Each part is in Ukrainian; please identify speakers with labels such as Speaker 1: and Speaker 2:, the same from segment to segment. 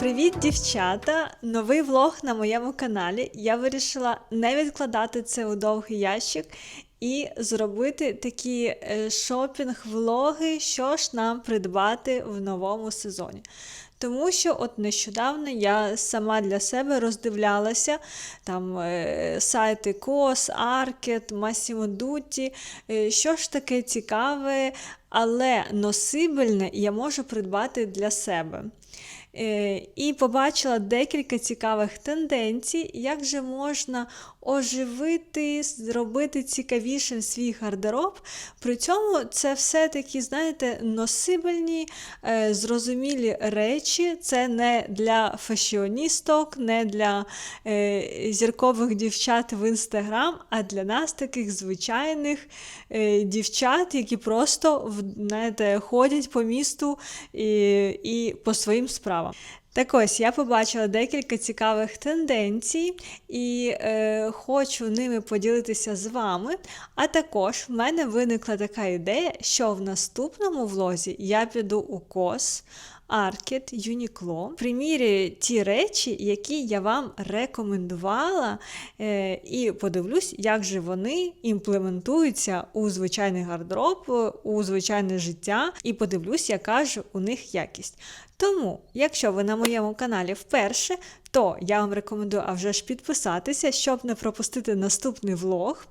Speaker 1: Привіт, дівчата! Новий влог на моєму каналі. Я вирішила не відкладати це у довгий ящик і зробити такі е, шопінг-влоги, що ж нам придбати в новому сезоні. Тому що от нещодавно я сама для себе роздивлялася там е, сайти COS, Arket, Massimo Dutti, е, що ж таке цікаве, але носибельне я можу придбати для себе. Е, І побачила декілька цікавих тенденцій, як же можна оживити, зробити цікавішим свій гардероб. При цьому це все-таки, знаєте, носибельні, е, зрозумілі речі. Це не для фешіоністок, не для е, зіркових дівчат в інстаграм, а для нас таких звичайних е, дівчат, які просто знаєте, ходять по місту і, і по своїм справам. Так ось я побачила декілька цікавих тенденцій і е, хочу ними поділитися з вами. А також в мене виникла така ідея, що в наступному влозі я піду у кос. Аркет, Юнікло. Примірюю ті речі, які я вам рекомендувала, е, і подивлюсь, як же вони імплементуються у звичайний гардероб, у звичайне життя, і подивлюсь, яка ж у них якість. Тому, якщо ви на моєму каналі вперше, то я вам рекомендую а вже ж підписатися, щоб не пропустити наступний влог.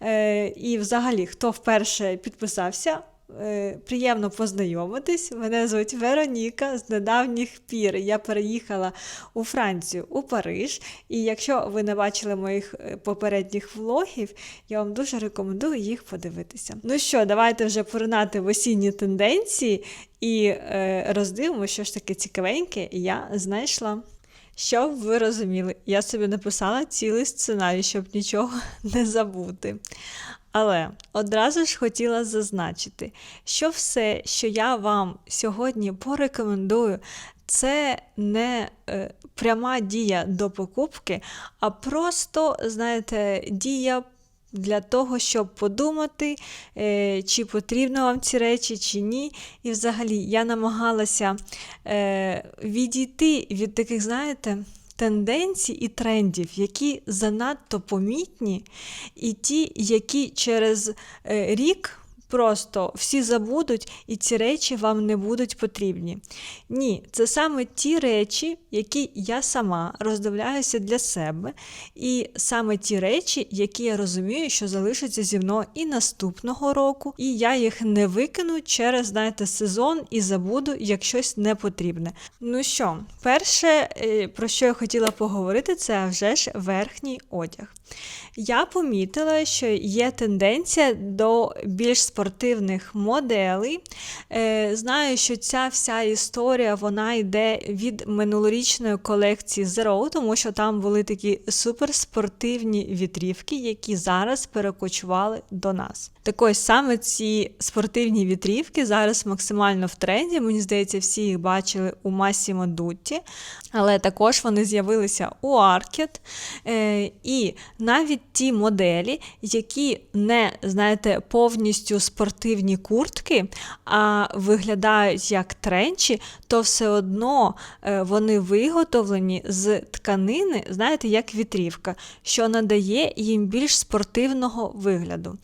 Speaker 1: Е, і взагалі, хто вперше підписався, Приємно познайомитись. Мене звуть Вероніка. З недавніх пір я переїхала у Францію, у Париж. І якщо ви не бачили моїх е, попередніх влогів, я вам дуже рекомендую їх подивитися. Ну що, давайте вже поринати в осінні тенденції і е, роздивимося, що ж таке цікавеньке я знайшла. Щоб ви розуміли, я собі написала цілий сценарій, щоб нічого не забути. Але одразу ж хотіла зазначити, що все, що я вам сьогодні порекомендую, це не е, пряма дія до покупки, а просто, знаєте, дія для того, щоб подумати, е, чи потрібно вам ці речі, чи ні. І взагалі я намагалася е, відійти від таких, знаєте, тенденцій і трендів, які занадто помітні, і ті, які через е, рік. Просто всі забудуть, і ці речі вам не будуть потрібні. Ні, це саме ті речі, які я сама роздивляюся для себе, і саме ті речі, які я розумію, що залишаться зі мною і наступного року, і я їх не викину через, знаєте, сезон і забуду, як щось не потрібне. Ну що, перше, е, про що я хотіла поговорити, це вже ж верхній одяг. Я помітила, що є тенденція до більш спортивних моделей. Е, Знаю, що ця вся історія вона йде від минулорічної колекції Zero, тому що там були такі суперспортивні вітрівки, які зараз перекочували до нас. Так ось саме ці спортивні вітрівки зараз максимально в тренді. Мені здається, всі їх бачили у Massimo Dutti, але також вони з'явилися у Arket. Е, і навіть ті моделі, які не, знаєте, повністю спортивні куртки, а виглядають як тренчі, то все одно е, вони виготовлені з тканини, знаєте, як вітрівка, що надає їм більш спортивного вигляду.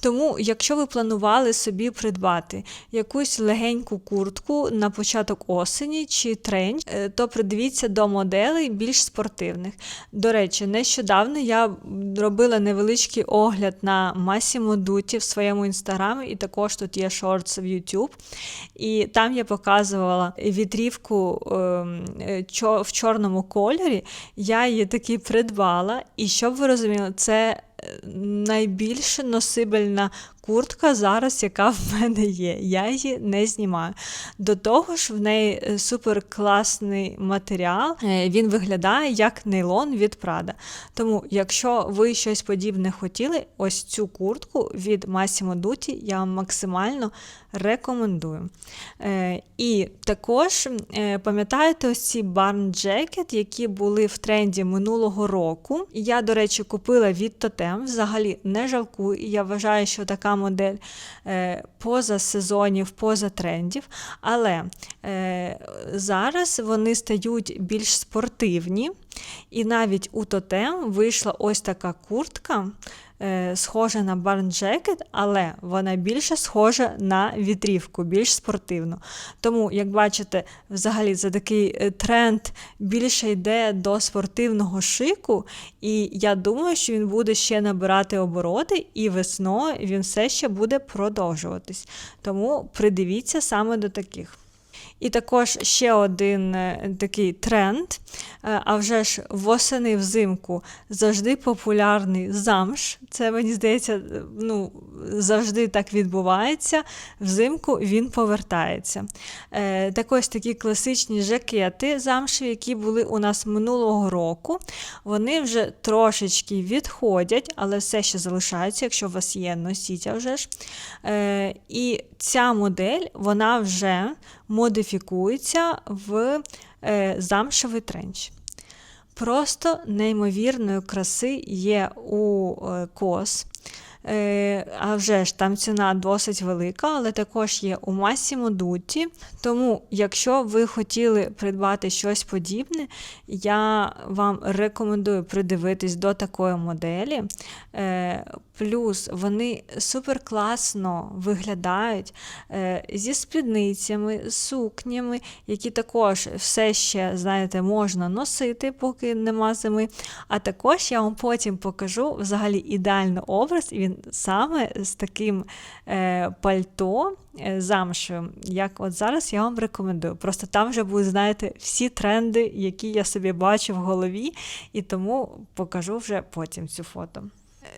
Speaker 1: Тому, якщо ви планували собі придбати якусь легеньку куртку на початок осені чи тренч, е, то придивіться до моделей більш спортивних. До речі, нещодавно я робила невеличкий огляд на Massimo Dutti в своєму інстаграмі, і також тут є шортс в YouTube. І там я показувала вітрівку ем, е, в чорному кольорі. Я її таки придбала, і щоб ви розуміли, це е, найбільш носибельна куртка зараз, яка в мене є. Я її не знімаю. До того ж, в неї е, супер класний матеріал. Е, Він виглядає як нейлон від Prada. Тому, якщо ви щось подібне хотіли, ось цю куртку від Massimo Dutti я вам максимально рекомендую. Е, І також пам'ятаєте ось ці barn jacket, які були в тренді минулого року. Я, до речі, купила від Totem, взагалі не жалкую, і я вважаю, що така модель е, поза сезонів, поза трендів. Але е, зараз вони стають більш спортивні. І навіть у Тотем вийшла ось така куртка, е, схожа на барнджекет, але вона більше схожа на вітрівку, більш спортивну. Тому, як бачите, взагалі за такий е, тренд більше йде до спортивного шику, і я думаю, що він буде ще набирати обороти, і весною він все ще буде продовжуватись. Тому придивіться саме до таких. І також ще один е, такий тренд. Е, А вже ж восени взимку завжди популярний замш. Це мені здається, е, ну, завжди так відбувається. Взимку він повертається. Так ось такі класичні жакети замшеві, які були у нас минулого року. Вони вже трошечки відходять, але все ще залишаються, якщо у вас є, носіть вже ж. І ця модель вона вже модифікується в е, замшевий тренч. Просто неймовірної краси є у е, кос. Е, А вже ж там ціна досить велика, але також є у Massimo Dutti. Тому, якщо ви хотіли придбати щось подібне, я вам рекомендую придивитись до такої моделі. Плюс вони супер класно виглядають е, зі спідницями, сукнями, які також все ще, знаєте, можна носити, поки нема зими. А також я вам потім покажу взагалі ідеальний образ, і він саме з таким е, пальто е, замшевим, як от зараз я вам рекомендую. Просто там вже будуть, знаєте, всі тренди, які я собі бачу в голові, і тому покажу вже потім цю фото.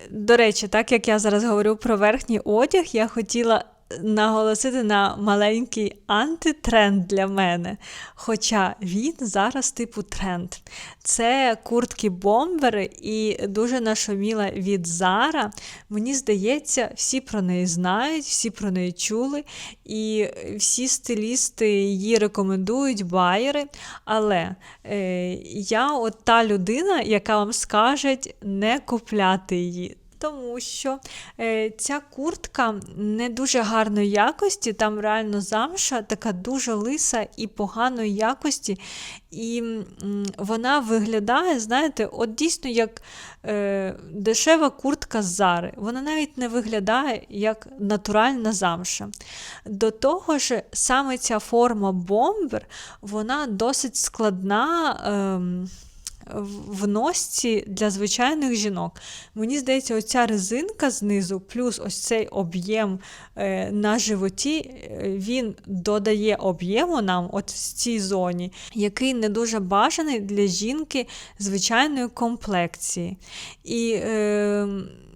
Speaker 1: До речі, так як я зараз говорю про верхній одяг, я хотіла наголосити на маленький антитренд для мене. Хоча він зараз типу тренд. Це куртки-бомбери і дуже нашуміла від Зара. Мені здається, всі про неї знають, всі про неї чули, і всі стилісти її рекомендують, байери. Але е, я от та людина, яка вам скаже не купляти її. Тому що е, ця куртка не дуже гарної якості, там реально замша, така дуже лиса і поганої якості. І вона виглядає, знаєте, от дійсно як е, дешева куртка з зари. Вона навіть не виглядає як натуральна замша. До того ж, саме ця форма бомбер, вона досить складна. Е, в носці для звичайних жінок. Мені здається, оця резинка знизу, плюс ось цей об'єм е, на животі, е, він додає об'єму нам от в цій зоні, який не дуже бажаний для жінки звичайної комплекції. І е,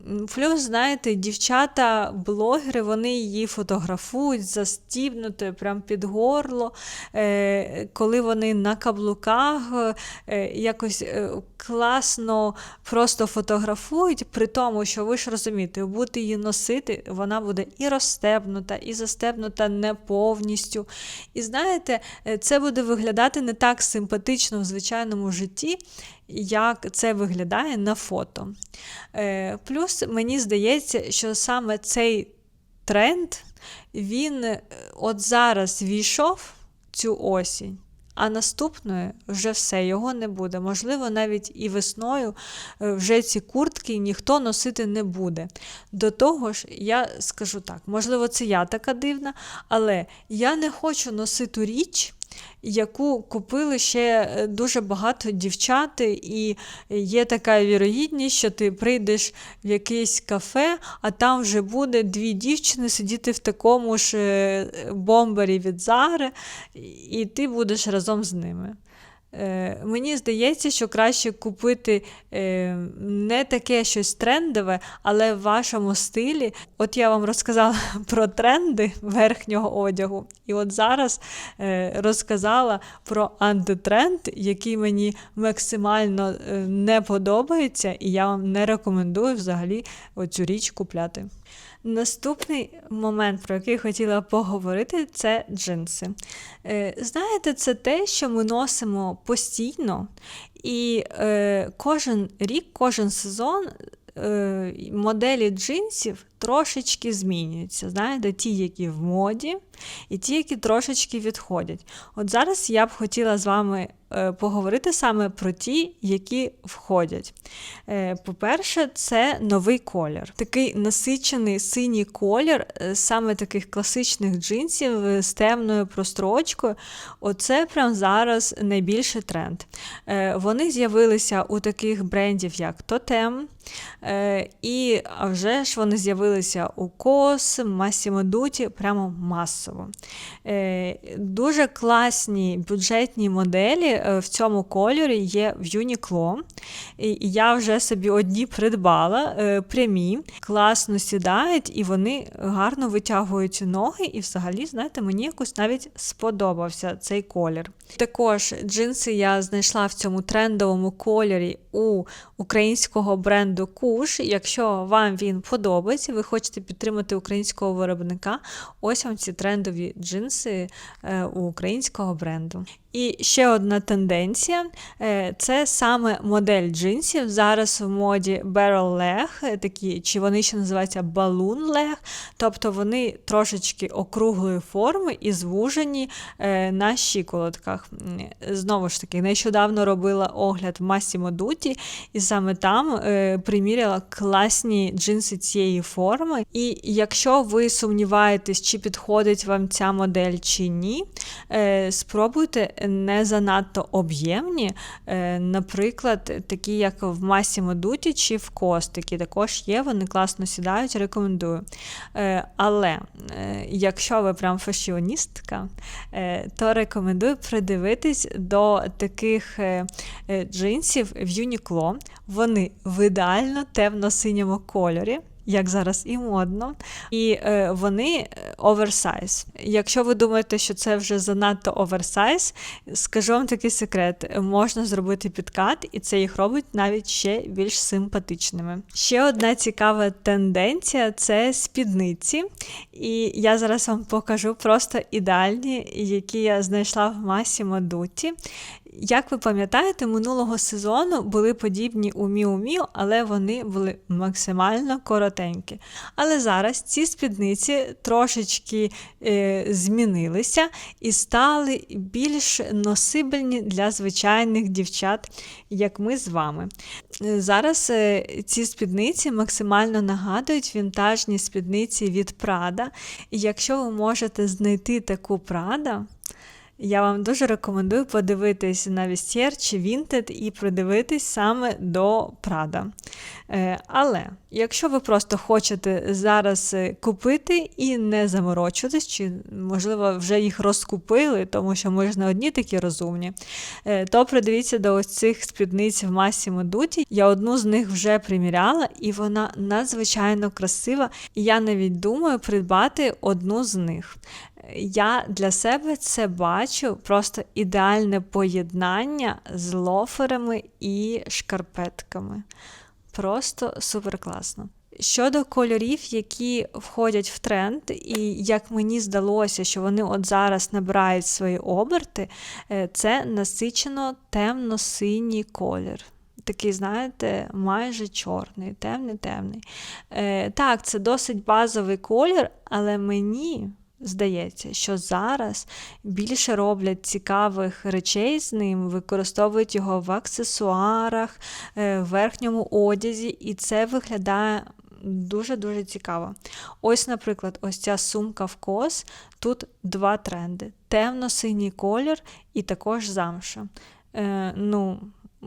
Speaker 1: Плюс, знаєте, дівчата-блогери, вони її фотографують застібнутою прямо під горло, е, коли вони на каблуках е, якось е, класно просто фотографують, при тому, що ви ж розумієте, будете її носити, вона буде і розстебнута, і застебнута не повністю. І знаєте, це буде виглядати не так симпатично в звичайному житті як це виглядає на фото. Е, Плюс мені здається, що саме цей тренд, він е, от зараз війшов цю осінь. А наступної вже все, його не буде. Можливо, навіть і весною е, вже ці куртки ніхто носити не буде. До того ж, я скажу так, можливо, це я така дивна, але я не хочу носити річ, яку купили ще е, дуже багато дівчат, і є така вірогідність, що ти прийдеш в якесь кафе, а там вже буде дві дівчини сидіти в такому ж е, бомбері від Зари, і ти будеш разом з ними. Е, Мені здається, що краще купити е, не таке щось трендове, але в вашому стилі. От я вам розказала про тренди верхнього одягу, і от зараз е, розказала про антитренд, який мені максимально не подобається, і я вам не рекомендую взагалі оцю річ купляти. Наступний момент, про який хотіла поговорити, це джинси. Е, знаєте, це те, що ми носимо постійно, і е, кожен рік, кожен сезон е, моделі джинсів трошечки змінюються. Знаєте, ті, які в моді, і ті, які трошечки відходять. От зараз я б хотіла з вами поговорити саме про ті, які входять. Е, По-перше, це новий колір. Такий насичений синій колір, е, саме таких класичних джинсів е, з темною прострочкою. Оце прямо зараз найбільший тренд. Е, Вони з'явилися у таких брендів, як Е, І а вже ж вони з'явилися у Кос, Massimo Dutti прямо масово. Е, Дуже класні бюджетні моделі е, в цьому кольорі є в Uniqlo. І я вже собі одні придбала е, прямі, класно сідають, і вони гарно витягують ноги. І взагалі, знаєте, мені якось навіть сподобався цей колір. Також джинси я знайшла в цьому трендовому кольорі у українського бренду Куш. Якщо вам він подобається, ви хочете підтримати українського виробника, ось вам ці трендові джинси е, у українського бренду. І ще одна тенденція е, це саме модель джинсів. Зараз в моді barrel leg, е, такі, чи вони ще називаються balloon leg, тобто вони трошечки округлої форми і звужені е, на щиколотках. Знову ж таки, нещодавно робила огляд в Massimo Dutti, і саме там приміряла класні джинси цієї форми. І якщо ви сумніваєтесь, чи підходить вам ця модель чи ні, спробуйте не занадто об'ємні, е, наприклад, такі, як в Massimo Dutti чи в Кост, які також є, вони класно сідають, рекомендую. Е, але е, якщо ви прям фашіоністка, то рекомендую придивитись до таких джинсів в Uniqlo. Вони в ідеально темно-синьому кольорі як зараз і модно, і е, вони оверсайз. Якщо ви думаєте, що це вже занадто оверсайз, скажу вам такий секрет: можна зробити підкат, і це їх робить навіть ще більш симпатичними. Ще одна цікава тенденція це спідниці. І я зараз вам покажу просто ідеальні, які я знайшла в масі Мадуті. Як ви пам'ятаєте, минулого сезону були подібні у Міу-Міу, але вони були максимально коротенькі. Але зараз ці спідниці трошечки е, змінилися і стали більш носибельні для звичайних дівчат, як ми з вами. Зараз е, ці спідниці максимально нагадують вінтажні спідниці від Prada. І якщо ви можете знайти таку Prada, я вам дуже рекомендую подивитись на Вістєр чи Vinted і придивитись саме до Прада. Е, але якщо ви просто хочете зараз е, купити і не заморочуватись, чи, можливо, вже їх розкупили, тому що ми ж не одні такі розумні, е, то придивіться до ось цих спідниць в масі Медуті. Я одну з них вже приміряла, і вона надзвичайно красива. І я навіть думаю придбати одну з них я для себе це бачу просто ідеальне поєднання з лоферами і шкарпетками. Просто супер класно. Щодо кольорів, які входять в тренд, і як мені здалося, що вони от зараз набирають свої оберти, е, це насичено темно-синій колір. Такий, знаєте, майже чорний, темний-темний. Е, Так, це досить базовий колір, але мені Здається, що зараз більше роблять цікавих речей з ним, використовують його в аксесуарах, е, в верхньому одязі, і це виглядає дуже-дуже цікаво. Ось, наприклад, ось ця сумка в кос. Тут два тренди: темно-синій колір і також замша. Е, ну,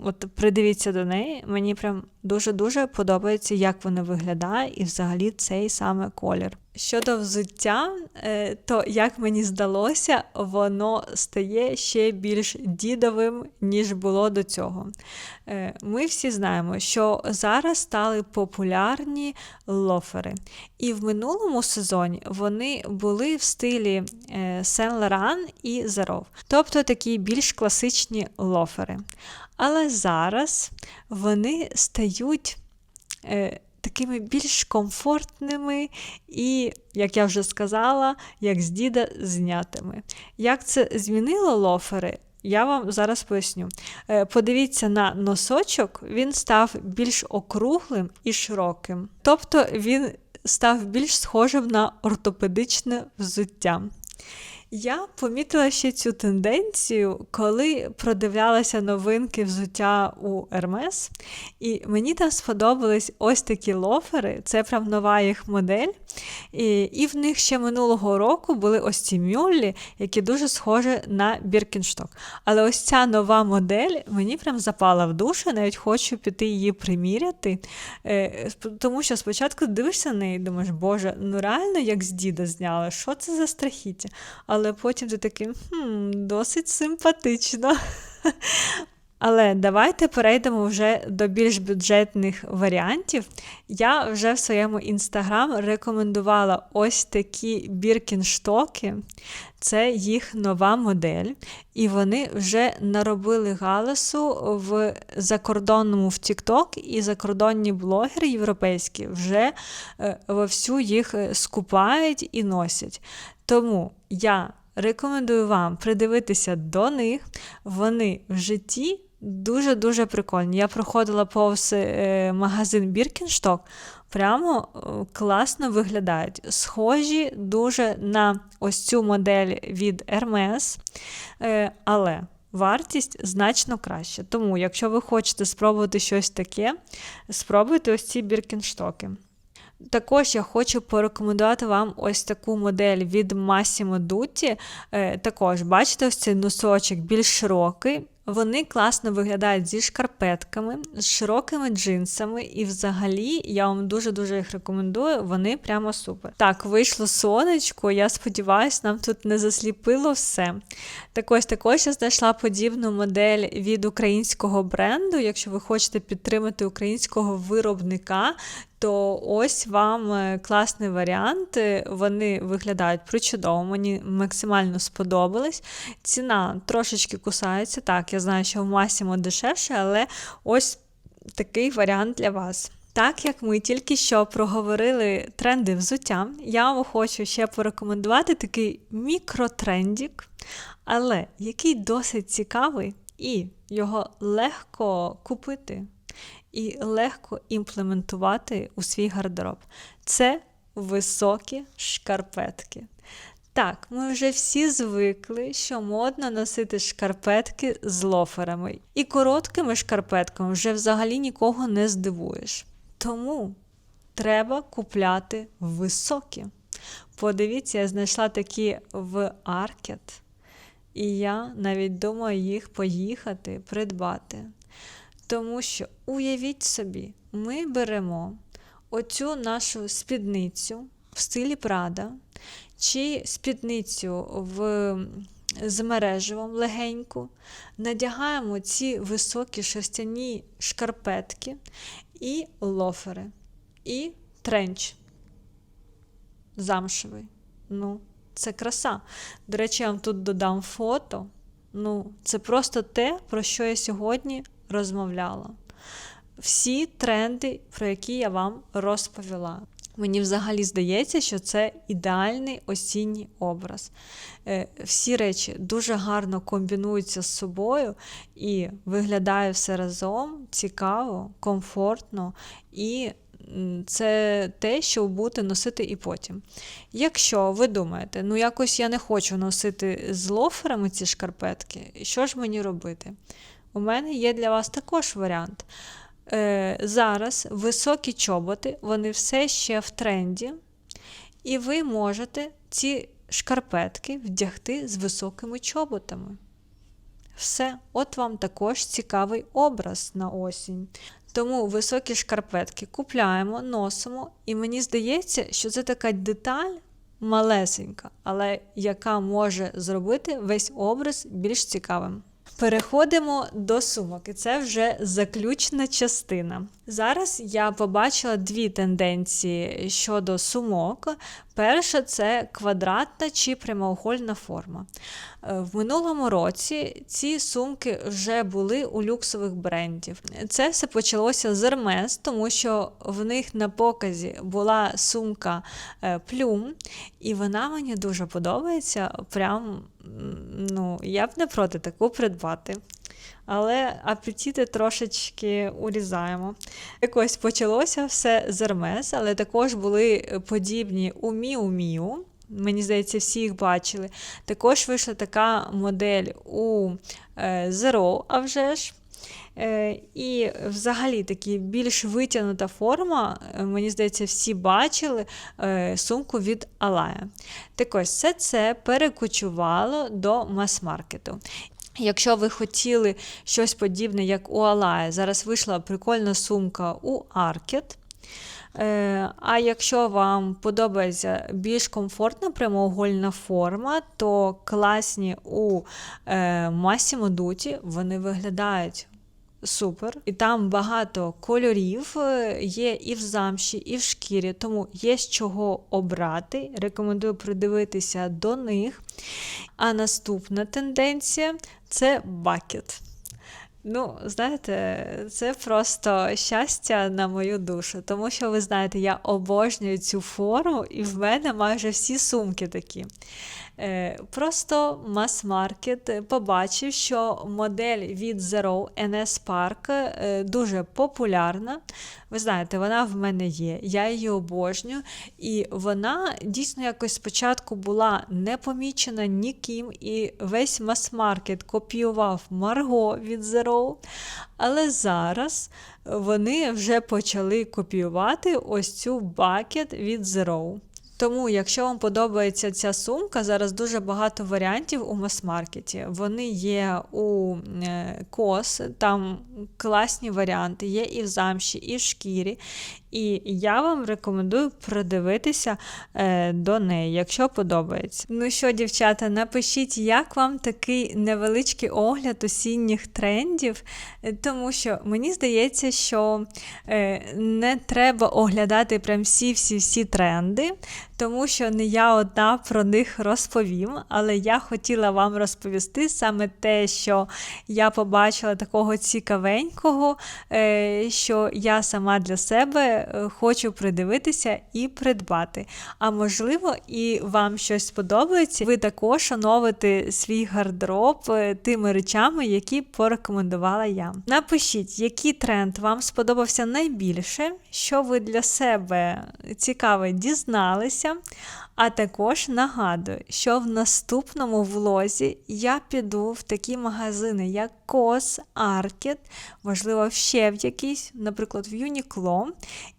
Speaker 1: От придивіться до неї, мені прям дуже-дуже подобається, як вона виглядає, і взагалі цей саме колір. Щодо взуття, е, то, як мені здалося, воно стає ще більш дідовим, ніж було до цього. Е, ми всі знаємо, що зараз стали популярні лофери. І в минулому сезоні вони були в стилі Saint Laurent і Zerov, тобто такі більш класичні лофери. Але зараз вони стають е, такими більш комфортними і, як я вже сказала, як з діда знятими. Як це змінило лофери? Я вам зараз поясню. Е, Подивіться на носочок, він став більш округлим і широким. Тобто він став більш схожим на ортопедичне взуття. Я помітила ще цю тенденцію, коли продивлялася новинки взуття у Hermes, і мені там сподобались ось такі лофери, це прям нова їх модель. І, і в них ще минулого року були ось ці мюллі, які дуже схожі на Біркіншток. Але ось ця нова модель мені прям запала в душу, навіть хочу піти її приміряти. Е, тому що спочатку дивишся на неї і думаєш, боже, ну реально як з діда зняли, що це за страхіття? Але потім ти такий, хм, досить симпатично. Але давайте перейдемо вже до більш бюджетних варіантів. Я вже в своєму інстаграм рекомендувала ось такі біркінштоки. Це їх нова модель, і вони вже наробили галасу в закордонному в TikTok, і закордонні блогери європейські вже е, вовсю їх е, скупають і носять. Тому я рекомендую вам придивитися до них. Вони в житті дуже-дуже прикольні. Я проходила повз е, магазин Біркіншток, прямо е, класно виглядають. Схожі дуже на ось цю модель від Hermes, е, але вартість значно краща. Тому, якщо ви хочете спробувати щось таке, спробуйте ось ці біркінштоки. Також я хочу порекомендувати вам ось таку модель від Massimo Dutti. Також, бачите, ось цей носочок більш широкий. Вони класно виглядають зі шкарпетками, з широкими джинсами, і взагалі я вам дуже-дуже їх рекомендую, вони прямо супер. Так, вийшло сонечко, я сподіваюся, нам тут не засліпило все. Так ось також я знайшла подібну модель від українського бренду. Якщо ви хочете підтримати українського виробника, то ось вам е, класний варіант. Вони виглядають причудово, мені максимально сподобались. Ціна трошечки кусається. Так, я знаю, що в Масімо дешевше, але ось такий варіант для вас. Так як ми тільки що проговорили тренди взуття, я вам хочу ще порекомендувати такий мікротрендік, але який досить цікавий, і його легко купити і легко імплементувати у свій гардероб. Це високі шкарпетки. Так, ми вже всі звикли, що модно носити шкарпетки з лоферами. І короткими шкарпетками вже взагалі нікого не здивуєш. Тому треба купляти високі. Подивіться, я знайшла такі в Аркет, і я навіть думаю їх поїхати, придбати. Тому що, уявіть собі, ми беремо оцю нашу спідницю в стилі Прада, чи спідницю в, з мереживом легеньку, надягаємо ці високі шерстяні шкарпетки і лофери, і тренч замшевий. Ну, це краса. До речі, я вам тут додам фото. Ну, це просто те, про що я сьогодні розмовляла. Всі тренди, про які я вам розповіла. Мені взагалі здається, що це ідеальний осінній образ. Е, всі речі дуже гарно комбінуються з собою і виглядає все разом цікаво, комфортно і це те, що будете носити і потім. Якщо ви думаєте, ну якось я не хочу носити з лоферами ці шкарпетки, що ж мені робити? У мене є для вас також варіант. Е, Зараз високі чоботи, вони все ще в тренді, і ви можете ці шкарпетки вдягти з високими чоботами. Все, от вам також цікавий образ на осінь. Тому високі шкарпетки купляємо, носимо, і мені здається, що це така деталь малесенька, але яка може зробити весь образ більш цікавим. Переходимо до сумок, і це вже заключна частина. Зараз я побачила дві тенденції щодо сумок. Перша це квадратна чи прямоугольна форма. Е, в минулому році ці сумки вже були у люксових брендів. Це все почалося з Hermes, тому що в них на показі була сумка е, плюм, і вона мені дуже подобається. Прям ну, я б не проти таку придбати. Але апетити трошечки урізаємо. Якось почалося все з Hermes, але також були подібні у Miu. Мені здається, всі їх бачили. Також вийшла така модель у е, Zero, а вже ж. Е, І взагалі такі більш витягнута форма, е, мені здається, всі бачили сумку від Alaya. Так ось все це перекочувало до мас-маркету. Якщо ви хотіли щось подібне, як у Alaya, зараз вийшла прикольна сумка у Arket. Е, А якщо вам подобається більш комфортна прямоугольна форма, то класні у е, Massimo Dutti, вони виглядають супер. І там багато кольорів е, є і в замші, і в шкірі, тому є з чого обрати. Рекомендую придивитися до них. А наступна тенденція це бакет. Ну, знаєте, це просто щастя на мою душу, тому що ви знаєте, я обожнюю цю форму, і в мене майже всі сумки такі. Е, Просто мас-маркет побачив, що модель від Zero NS Park е, дуже популярна. Ви знаєте, вона в мене є, я її обожнюю, і вона дійсно якось спочатку була не помічена ніким, і весь мас-маркет копіював Марго від Zero, але зараз вони вже почали копіювати ось цю бакет від Zero. Тому, якщо вам подобається ця сумка, зараз дуже багато варіантів у мас-маркеті. Вони є у е, кос, там класні варіанти, є і в замші, і в шкірі. І я вам рекомендую продивитися е, до неї, якщо подобається. Ну що, дівчата, напишіть, як вам такий невеличкий огляд осінніх трендів, е, тому що мені здається, що не треба оглядати прям всі-всі-всі тренди, тому що не я одна про них розповім, але я хотіла вам розповісти саме те, що я побачила такого цікавенького, е, що я сама для себе е, хочу придивитися і придбати. А можливо, і вам щось сподобається, ви також оновите свій гардероб е, тими речами, які порекомендувала я. Напишіть, який тренд вам сподобався найбільше, що ви для себе цікаве дізналися подобається. А також нагадую, що в наступному влозі я піду в такі магазини, як Кос, Аркет, можливо, ще в якийсь, наприклад, в Юнікло.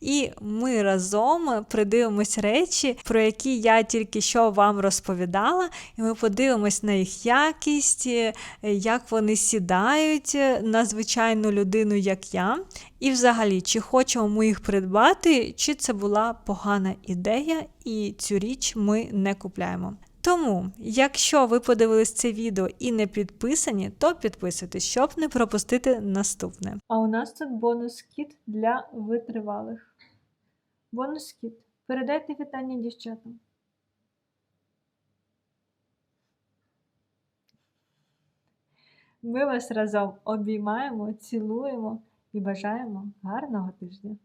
Speaker 1: І ми разом придивимось речі, про які я тільки що вам розповідала, і ми подивимось на їх якість, е, як вони сідають на звичайну людину, як я. І взагалі, чи хочемо ми їх придбати, чи це була погана ідея, і цю річ ми не купляємо. Тому, якщо ви подивились це відео і не підписані, то підписуйтесь, щоб не пропустити наступне. А у нас тут бонус кіт для витривалих. Бонус кіт. Передайте вітання дівчатам. Ми вас разом обіймаємо, цілуємо і бажаємо гарного тижня.